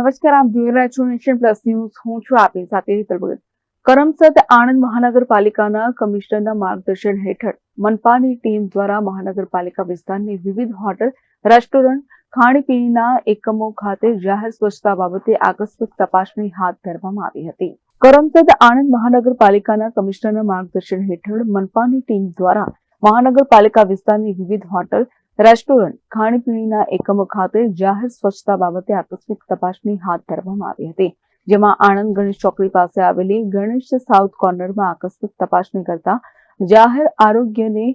નમસ્કાર, આપ જોઈ રહ્યા છો નેશન પ્લસ ન્યૂઝ હું છું આપની સાથે હેતલ ભગત. કરમસદ આણંદ મહાનગરપાલિકાના કમિશનરના માર્ગદર્શન હેઠળ મનપાની ટીમ દ્વારા મહાનગરપાલિકા વિસ્તારની વિવિધ હોટલ, રેસ્ટોરન્ટ, ખાણીપીણીના એકમો ખાતે જાહેર સ્વચ્છતા બાબતે આકસ્મિક તપાસણી હાથ ધરવામાં આવી હતી. કરમસદ આણંદ મહાનગરપાલિકાના કમિશનરના માર્ગદર્શન હેઠળ મનપાની ટીમ દ્વારા મહાનગરપાલિકા વિસ્તારની વિવિધ હોટલ રેસ્ટોરન્ટ, ખાણીપીણીના એકમો ખાતે જાહેર સ્વચ્છતા બાબતે આકસ્મિક તપાસણી હાથ ધરવામાં આવી હતી, જેમાં આણંદ ગણેશ ચોકડી પાસે આવેલી ગણેશ સાઉથ કોર્નરમાં આકસ્મિક તપાસણી કરતા જાહેર આરોગ્યને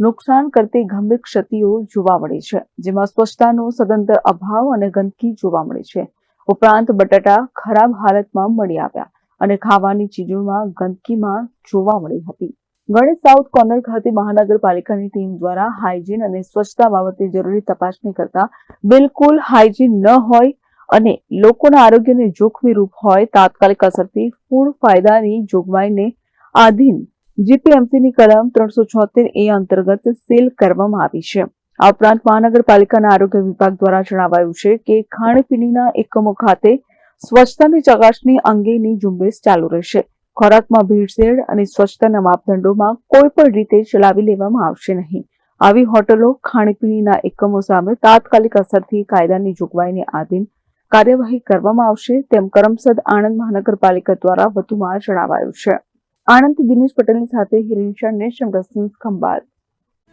નુકસાન કરતી ગંભીર ક્ષતિઓ જોવા મળી છે, જેમાં સ્વચ્છતાનો સદંતર અભાવ અને ગંદકી જોવા મળી છે. ઉપરાંત બટાટા ખરાબ હાલતમાં મળી આવ્યા અને ખાવાની ચીજોમાં ગંદકીમાં જોવા મળી હતી. ગણેશ સાઉથ કોર્નર ખાતે મહાનગરપાલિકાની ટીમ દ્વારા હાઇજીન અને સ્વચ્છતા બાબતે જરૂરી તપાસણી કરતા બિલકુલ હાઇજીન ન હોય અને લોકોના આરોગ્યને જોખમી રૂપ હોય તાત્કાલિક અસરથી ફૂડ ફાયદાની જોગવાઈને આધીન જીપીએમસીની કલમ ત્રણસો છોતેર એ અંતર્ગત સીલ કરવામાં આવી છે. આ ઉપરાંત મહાનગરપાલિકાના આરોગ્ય વિભાગ દ્વારા જણાવાયું છે કે ખાણીપીણીના એકમો ખાતે સ્વચ્છતાની ચકાસણી અંગેની ઝુંબેશ ચાલુ રહેશે. ખોરાકમાં ભેળસેળ અને સ્વચ્છતાના માપદંડોમાં કોઈ પણ રીતે ચલાવી લેવામાં આવશે નહીં. આવી હોટલો ખાણીપીણીના એકમો સામે તાત્કાલિક અસરથી કાયદાની જોગવાઈને આધીન કાર્યવાહી કરવામાં આવશે તેમ કરમસદ આણંદ મહાનગરપાલિકા દ્વારા વધુમાં જણાવાયું છે. આણંદ દિનેશ પટેલની સાથે હિરેન નેશનલ ન્યૂઝ, ખંભાત.